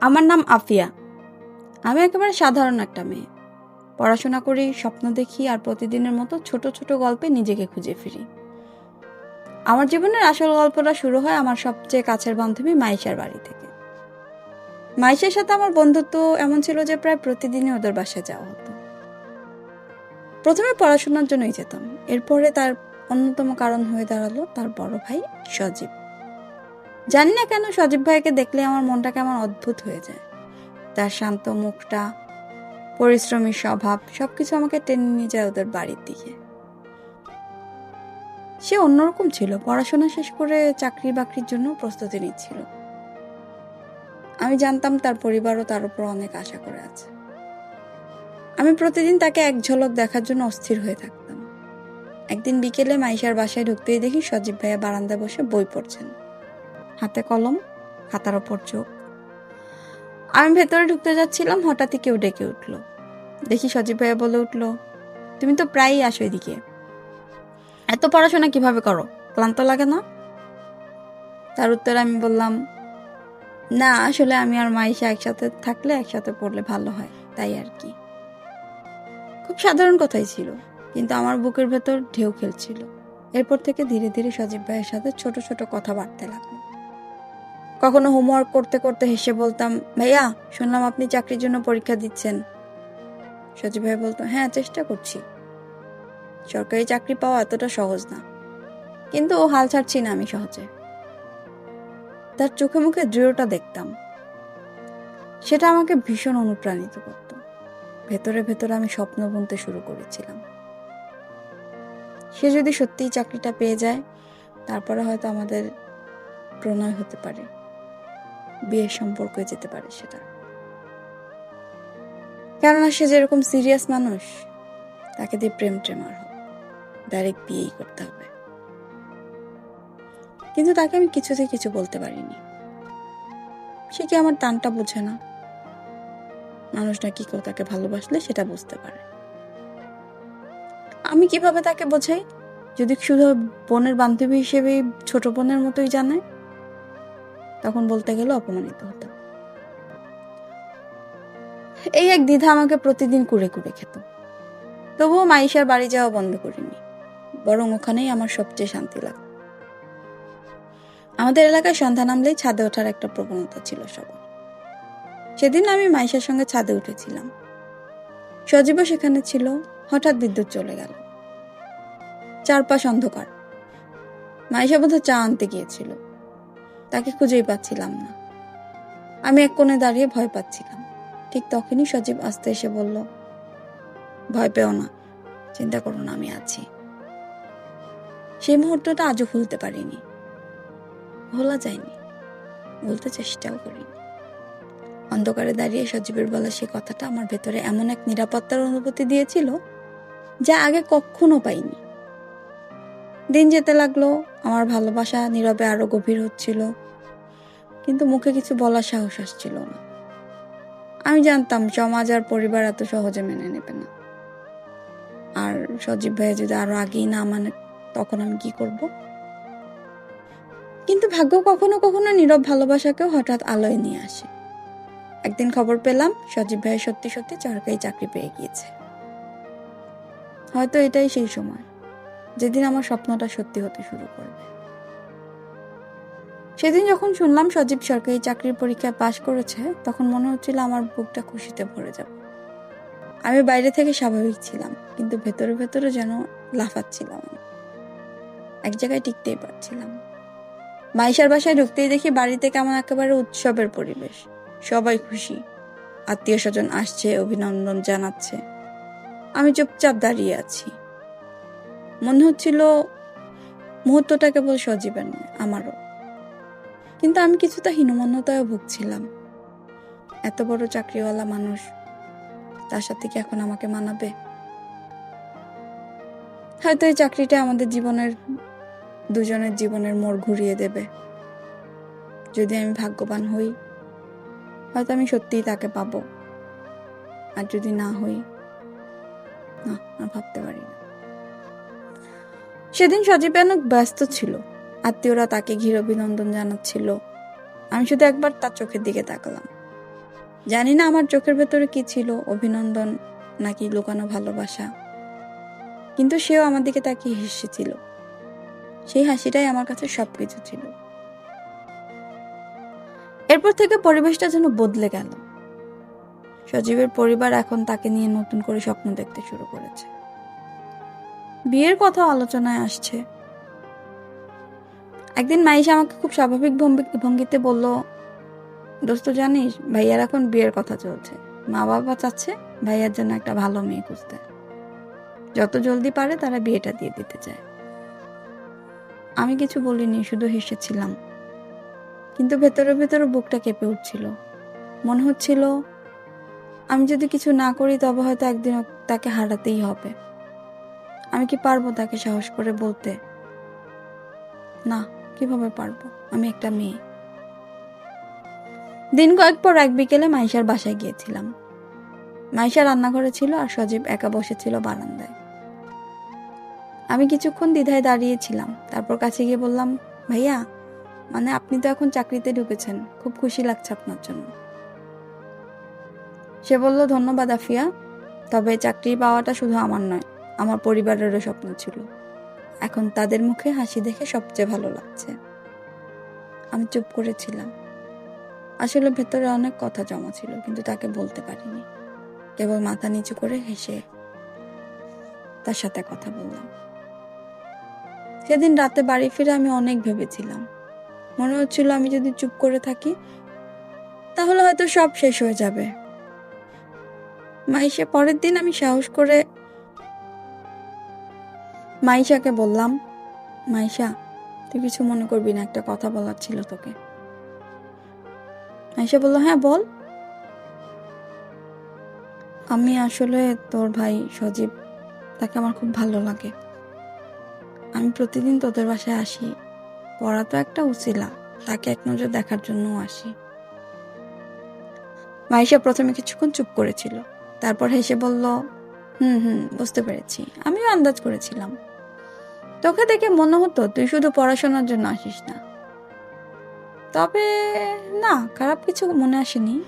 আমার নাম আফিয়া। আমি একেবারে সাধারণ একটা মেয়ে। পড়াশোনা করি, স্বপ্ন দেখি আর প্রতিদিনের মতো ছোট ছোট গল্পে নিজেকে খুঁজে ফিরি। আমার জীবনের আসল গল্পটা শুরু হয় আমার সবচেয়ে কাছের বান্ধবী মাইশার বাড়ি থেকে। মাইশার সাথে আমার বন্ধুত্ব এমন ছিল যে প্রায় প্রতিদিনই ওদের বাসায় যাওয়া হতো। প্রথমে পড়াশোনার জন্যই যেতাম। এরপরে তার অন্যতম কারণ হয়ে দাঁড়াল তার বড় ভাই সজীব। জানি না কেন সজীব ভাইকে দেখলে আমার মনটা কেমন অদ্ভুত হয়ে যায়। তার শান্ত মুখটা, পরিশ্রমী স্বভাব, সবকিছু আমাকে টেনে নিয়ে যায় ওদের বাড়ির দিকে। সে অন্যরকম ছিল, পড়াশোনা শেষ করে চাকরি বাকরির জন্য প্রস্তুতি নিচ্ছিল। আমি জানতাম তার পরিবারও তার উপর অনেক আশা করে আছে। আমি প্রতিদিন তাকে এক ঝলক দেখার জন্য অস্থির হয়ে থাকতাম। একদিন বিকেলে মাইশার বাসায় ঢুকতেই দেখি সজীব ভাইয়া বারান্দায় বসে বই পড়ছেন। হাতে কলম, খাতার ওপর চোখ। আমি ভেতরে ঢুকতে যাচ্ছিলাম, হঠাৎই কেউ ডেকে উঠল। দেখি সজীব ভাইয়া বলে উঠল, তুমি তো প্রায়ই আসো এদিকে। এত পড়াশোনা কীভাবে করো? ক্লান্ত লাগে না? তার উত্তরে আমি বললাম, না, আসলে আমি আর মাইশা একসাথে থাকলে একসাথে পড়লে ভালো হয়, তাই আর কি। খুব সাধারণ কথাই ছিল, কিন্তু আমার বুকের ভেতর ঢেউ খেলছিল। এরপর থেকে ধীরে ধীরে সজীব ভাইয়ের সাথে ছোট ছোট কথা বাড়তে লাগল। কখনো হোমওয়ার্ক করতে করতে হেসে বলতাম, ভাইয়া, শুনলাম আপনি চাকরির জন্য পরীক্ষা দিচ্ছেন। সজীব ভাই বলতো হ্যাঁ চেষ্টা করছি। সরকারি চাকরি পাওয়া এতটা সহজ না। কিন্তু ও হাল ছাড়ছি না আমি সহজে। তার চোখে মুখে দৃঢ়টা দেখতাম। সেটা আমাকে ভীষণ অনুপ্রাণিত করত। ভেতরে ভেতরে আমি স্বপ্ন বুনতে শুরু করেছিলাম। সে যদি সত্যিই চাকরিটা পেয়ে যায়, তারপরে হয়তো আমাদের প্রণয় হতে পারে। বিয়ের সম্পর্কে যেতে পারে সেটা। কেননা সে যেরকম সিরিয়াস মানুষ, তাকে দিয়ে প্রেম ট্রেম আর হবে ডাইরেক্ট বিয়েই করতে হবে। কিন্তু তাকে আমি কিছুতে কিছু বলতে পারিনি। সে কি আমার টানটা বোঝে না? মানুষ নাকি কেউ তাকে ভালোবাসলে সেটা বুঝতে পারে। আমি কীভাবে তাকে বোঝাই? যদি শুধু বোনের বান্ধবী হিসেবে ছোট বোনের মতোই জানে? তখন বলতে গেলে অপমানিত হতো এই এক দ্বিধা আমাকে প্রতিদিন কুড়ে কুড়ে খেত। তবুও মাইশার বাড়ি যাওয়া বন্ধ করিনি। বরং ওখানেই আমার সবচেয়ে শান্তি লাগত। আমাদের এলাকায় সন্ধ্যা নামলেই ছাদে ওঠার একটা প্রবণতা ছিল সবার। সেদিন আমি মাইশার সঙ্গে ছাদে উঠেছিলাম। সজীবও সেখানে ছিল, হঠাৎ বিদ্যুৎ চলে গেল। চারপাশ অন্ধকার। মাইশা বোধহয় চা আনতে গিয়েছিল। তাকে খুঁজেই পাচ্ছিলাম না। আমি এক কোণে দাঁড়িয়ে ভয় পাচ্ছিলাম। ঠিক তখনই সজীব আসতে এসে বলল, ভয় পেও না, চিন্তা করো না, আমি আছি। সেই মুহূর্তটা আজও ভুলতে পারিনি। ভোলা যায়নি বলতে চেষ্টাও করিনি। অন্ধকারে দাঁড়িয়ে সজীবের বলা সে কথাটা আমার ভেতরে এমন এক নিরাপত্তার অনুভূতি দিয়েছিল, যা আগে কখনো পাইনি। দিন যেতে লাগল আমার ভালোবাসা নীরবে আরও গভীর হচ্ছিল। কিন্তু মুখে কিছু বলার সাহস আসছিল না। আমি জানতাম সমাজ আর পরিবার এত সহজে মেনে নেবে না। আর সজীব ভাই যদি আরও আগেই না মানে তখন আমি কি করব? কিন্তু ভাগ্য কখনো কখনো নীরব ভালোবাসাকেও হঠাৎ আলোয় নিয়ে আসে। একদিন খবর পেলাম, সজীব ভাই সত্যি সত্যি সরকারি চাকরি পেয়ে গিয়েছে। হয়তো এটাই সেই সময়। যেদিন আমার স্বপ্নটা সত্যি হতে শুরু করবে। সেদিন যখন শুনলাম সজীব সরকারি চাকরির পরীক্ষায় পাশ করেছে, তখন মনে হচ্ছিল আমার বুকটা খুশিতে ভরে যাবে। আমি বাইরে থেকে স্বাভাবিক ছিলাম, কিন্তু ভেতরে ভেতরে যেন লাফাচ্ছিলাম এক জায়গায় টিকতেই পারছিলাম। মাইশার বাসায় ঢুকতেই দেখি বাড়িতে কেমন একেবারে উৎসবের পরিবেশ। সবাই খুশি। আত্মীয় স্বজন আসছে, অভিনন্দন জানাচ্ছে। আমি চুপচাপ দাঁড়িয়ে আছি। মনে হচ্ছিল মুহূর্তটা কেবল সজীবের নয়, আমারও। কিন্তু আমি কিছুটা হীনমন্যতায় ভুগছিলাম। এত বড় চাকরিওয়ালা মানুষ, তার সাথে কি এখন আমাকে মানাবে? হয়তো এই চাকরিটা আমাদের জীবনের, দুজনের জীবনের মোড় ঘুরিয়ে দেবে। যদি আমি ভাগ্যবান হই, হয়তো আমি সত্যিই তাকে পাবো। আর যদি না হই, না ভাবতে পারি না। সেদিন সজীব অনেক ব্যস্ত ছিল। আত্মীয়রা তাকে ঘিরে অভিনন্দন জানাচ্ছিল। আমি শুধু একবার তার চোখের দিকে তাকালাম। জানি না আমার চোখের ভেতরে কি ছিল, অভিনন্দন নাকি লুকানো ভালোবাসা। কিন্তু সেও আমার দিকে তাকিয়ে হেসেছিল সেই হাসিটাই আমার কাছে সবকিছু ছিল। এরপর থেকে পরিবেশটা যেন বদলে গেল। সজীবের পরিবার এখন তাকে নিয়ে নতুন করে স্বপ্ন দেখতে শুরু করেছে। বিয়ের কথা আলোচনায় আসছে। একদিন মাইশা আমাকে খুব স্বাভাবিক ভঙ্গি- ভঙ্গিতে বলল, দোস্ত, জানিস, ভাইয়ার এখন বিয়ের কথা চলছে। মা বাবা চাচ্ছে ভাইয়ার জন্য একটা ভালো মেয়ে খুঁজতে। যত জলদি পারে তারা বিয়েটা দিয়ে দিতে চায়। আমি কিছু বলিনি, শুধু হেসেছিলাম। কিন্তু ভেতরে ভেতরে বুকটা কেঁপে উঠছিল। মনে হচ্ছিল, আমি যদি কিছু না করি, তবে হয়তো একদিন তাকে হারাতেই হবে। আমি কি পারব তাকে সাহস করে বলতে? না, কীভাবে পারব? আমি একটা মেয়ে। দিন কয়েক পর এক বিকেলে মাইশার বাসায় গিয়েছিলাম। মাইশা রান্নাঘরে ছিল আর সজীব একা বসেছিল বারান্দায়। আমি কিছুক্ষণ দ্বিধায় দাঁড়িয়েছিলাম, তারপর কাছে গিয়ে বললাম, ভাইয়া মানে আপনি তো এখন চাকরিতে ঢুকেছেন, খুব খুশি লাগছে আপনার জন্য। সে বলল, ধন্যবাদ আফিয়া, তবে চাকরি পাওয়াটা শুধু আমার নয় আমার পরিবারেরও স্বপ্ন ছিল। এখন তাদের মুখে হাসি দেখে সবচেয়ে ভালো লাগছে। আমি চুপ করেছিলাম। আসলে ভেতরে অনেক কথা জমা ছিল, কিন্তু তাকে বলতে পারিনি। কেবল মাথা নিচু করে হেসে তার সাথে কথা বললাম। সেদিন রাতে বাড়ি ফিরে আমি অনেক ভেবেছিলাম। মনে হচ্ছিল আমি যদি চুপ করে থাকি, তাহলে হয়তো সব শেষ হয়ে যাবে। মাইশা পরের দিন আমি সাহস করে মাইশাকে বললাম, মাইশা, তুই কিছু মনে করবি না, একটা কথা বলার ছিল তোকে। মাইশা বলল হ্যাঁ বল। আমি আসলে তোর ভাই সজীব, তাকে আমার খুব ভালো লাগে। আমি প্রতিদিন তোদের বাসায় আসি, পড়া তো একটা উচিলা, তাকে এক নজর দেখার জন্যও আসি। মাইশা প্রথমে কিছুক্ষণ চুপ করেছিল, তারপর হেসে বলল, হুম হুম, বুঝতে পেরেছি। আমিও আন্দাজ করেছিলাম। তোকে দেখে মনে হতো তুই শুধু পড়াশোনার জন্য আসিস না। তবে না, খারাপ কিছু মনে আসেনি।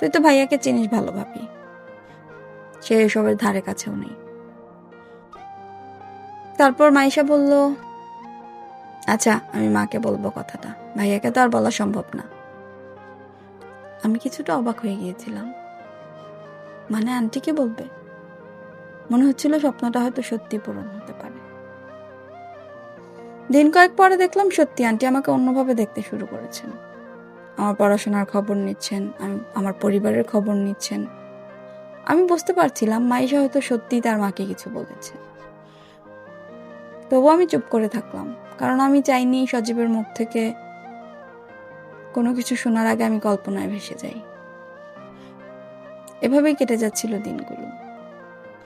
তুই তো ভাইয়াকে চিনিস ভালোভাবে সে এসবের ধারে কাছেও নেই। তারপর মাইশা বলল আচ্ছা আমি মাকে বলব কথাটা। ভাইয়াকে তো আর বলা সম্ভব না। আমি কিছুটা অবাক হয়ে গিয়েছিলাম। মানে আন্টিকে বলবে? মনে হচ্ছিল স্বপ্নটা হয়তো সত্যি পূরণ হতে পারে। দিন কয়েক পরে দেখলাম সত্যি আন্টি আমাকে অন্যভাবে দেখতে শুরু করেছেন। আমার পড়াশোনার খবর নিচ্ছেন, আমি, আমার পরিবারের খবর নিচ্ছেন। আমি বুঝতে পারছিলাম মাইশা হয়তো সত্যি তার মাকে কিছু বলেছে। তবু আমি চুপ করে থাকলাম, কারণ আমি চাইনি সজীবের মুখ থেকে কোনো কিছু শোনার আগে আমি কল্পনায় ভেসে যাই। এভাবেই কেটে যাচ্ছিল দিনগুলো।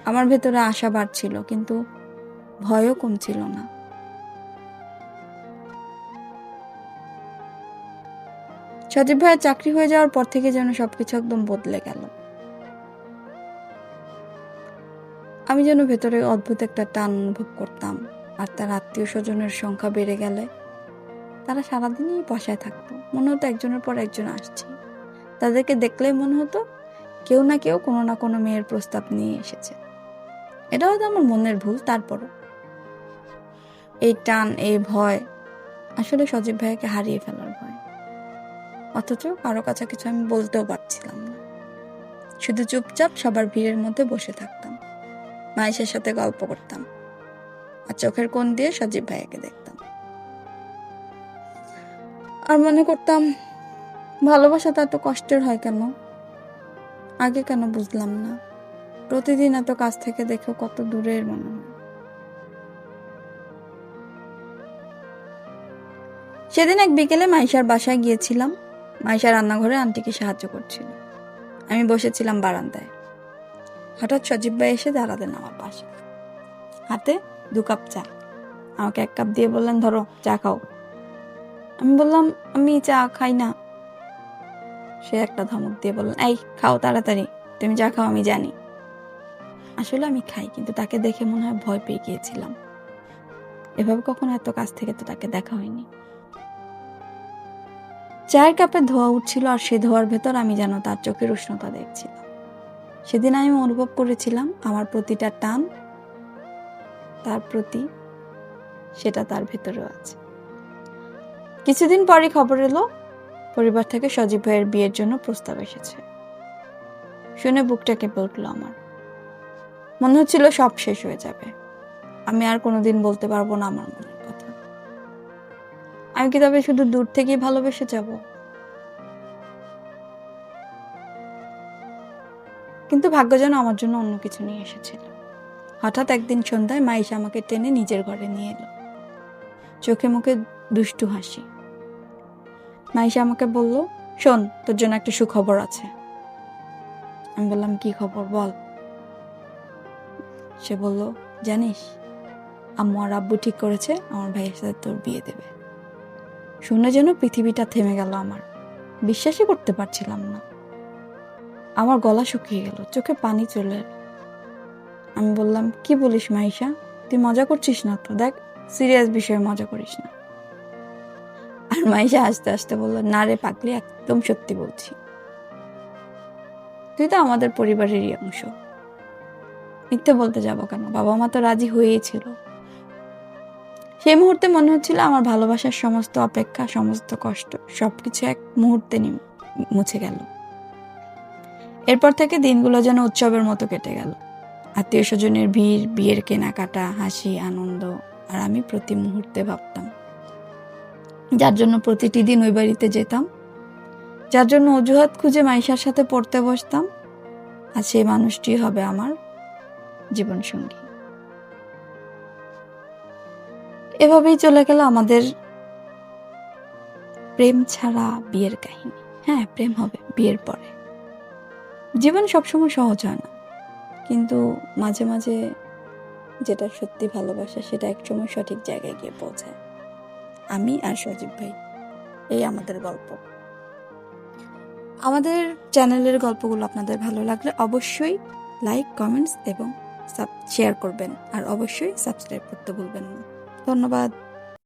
আমার ভেতরে আশা বাড়ছিল, কিন্তু ভয়ও কমছিল না। সজীব ভাইয়ের চাকরি হয়ে যাওয়ার পর থেকে যেন সবকিছু একদম বদলে গেল। আমি যেন ভেতরে অদ্ভুত একটা টান অনুভব করতাম, আর তার আত্মীয় স্বজনের সংখ্যা বেড়ে গেলে তারা সারাদিনই বসায় থাকতো। মনে হতো একজনের পর একজন আসছে। তাদেরকে দেখলে মনে হতো কেউ না কেউ কোনো না কোনো মেয়ের প্রস্তাব নিয়ে এসেছে। এটা হয়তো আমার মনের ভুল, তারপরও। এই টান, এই ভয় আসলে সজীব ভাইয়াকে হারিয়ে ফেলার ভয়। অথচ কারও কাছে কিছু আমি বলতেও পারছিলাম না। শুধু চুপচাপ সবার ভিড়ের মধ্যে বসে থাকতাম। মায়েশের সাথে গল্প করতাম। আর চোখের কোণ দিয়ে সজীব ভাইয়াকে দেখতাম। আর মনে করতাম ভালোবাসাটা এত কষ্টের হয় কেন? আগে কেন বুঝলাম না। প্রতিদিন এত কাছ থেকে দেখেও কত দূরের মনে হয়। সেদিন এক বিকেলে মাইশার বাসায় গিয়েছিলাম। মাইশা রান্নাঘরে আন্টিকে সাহায্য করছিল। আমি বসেছিলাম বারান্দায়। হঠাৎ সজীব ভাই এসে দাঁড়ালেন আমার পাশে। হাতে দু কাপ চা। আমাকে এক কাপ দিয়ে বললেন, ধরো, চা খাও। আমি বললাম, আমি চা খাই না। সে একটা ধমক দিয়ে বললেন, এই, খাও তাড়াতাড়ি। তুমি যা খাও, আমি জানি। আসলে আমি খাই, কিন্তু তাকে দেখে মনে হয় ভয় পেয়ে গিয়েছিলাম। এভাবে কখনো এত কাছ থেকে তো তাকে দেখা হয়নি। চায়ের কাপে ধোয়া উঠছিল আর সে ধোয়ার ভেতর আমি যেন তার চোখের উষ্ণতা দেখছিলাম। সেদিন আমি অনুভব করেছিলাম আমার প্রতিটা টান তার প্রতি সেটা তার ভেতরেও আছে। কিছুদিন পরই খবর এলো, পরিবার থেকে সজীব ভাইয়ের বিয়ের জন্য প্রস্তাব এসেছে। শুনে বুকটা কেঁপে উঠল আমার। মনে হচ্ছিল সব শেষ হয়ে যাবে। আমি আর কোনোদিন বলতে পারব না আমার কথা আমি কি তবে শুধু দূর থেকেই ভালোবেসে যাব? কিন্তু ভাগ্য যেন আমার জন্য অন্য কিছু নিয়ে এসেছিল। হঠাৎ একদিন সন্ধ্যায় মাইশা আমাকে টেনে নিজের ঘরে নিয়ে এলো। চোখে মুখে দুষ্টু হাসি। মাইশা আমাকে বলল, শোন, তোর জন্য একটা সুখবর আছে। আমি বললাম, কি খবর? বল। সে বলল, জানিস, আম্মু আর আব্বু ঠিক করেছে, আমার ভাইয়ের সাথে তোর বিয়ে দেবে। শুনে যেন পৃথিবীটা থেমে গেল আমার। বিশ্বাসই করতে পারছিলাম না। আমার গলা শুকিয়ে গেল, চোখে পানি চলে। আমি বললাম, কি বলিস মাইশা? তুই মজা করছিস না তো? দেখ, সিরিয়াস বিষয়ে মজা করিস না। আর মাইশা আস্তে আস্তে বলল, না রে পাগলি, একদম সত্যি বলছি। তুই তো আমাদের পরিবারেরই অংশ। মিথ্যে বলতে যাব কেন? বাবা মা তো রাজি হয়েই ছিল। সেই মুহূর্তে মনে হচ্ছিল আমার ভালোবাসার সমস্ত অপেক্ষা, সমস্ত কষ্ট, সবকিছু এক মুহূর্তে মুছে গেল। এরপর থেকে দিনগুলো যেন উৎসবের মতো কেটে গেল। আত্মীয় স্বজনের ভিড়, বিয়ের কেনাকাটা, হাসি, আনন্দ, আর আমি প্রতি মুহূর্তে ভাবতাম, যার জন্য প্রতিটি দিন ওই বাড়িতে যেতাম, যার জন্য অজুহাত খুঁজে মাইশার সাথে পড়তে বসতাম, আর সেই মানুষটি হবে আমার জীবনসঙ্গী। এভাবেই চলে গেল আমাদের প্রেম ছাড়া বিয়ের কাহিনী। হ্যাঁ প্রেম হবে বিয়ের পরে। জীবন সবসময় সহজ হয় না। কিন্তু মাঝে মাঝে যেটা সত্যি ভালোবাসা সেটা একসময় সঠিক জায়গায় গিয়ে পৌঁছায়। আমি আর সজীব ভাই, এই আমাদের গল্প। আমাদের চ্যানেলের গল্পগুলো আপনাদের ভালো লাগলে অবশ্যই লাইক, কমেন্টস এবং শেয়ার করবেন। আর অবশ্যই সাবস্ক্রাইব করতে ভুলবেন না। ধন্যবাদ।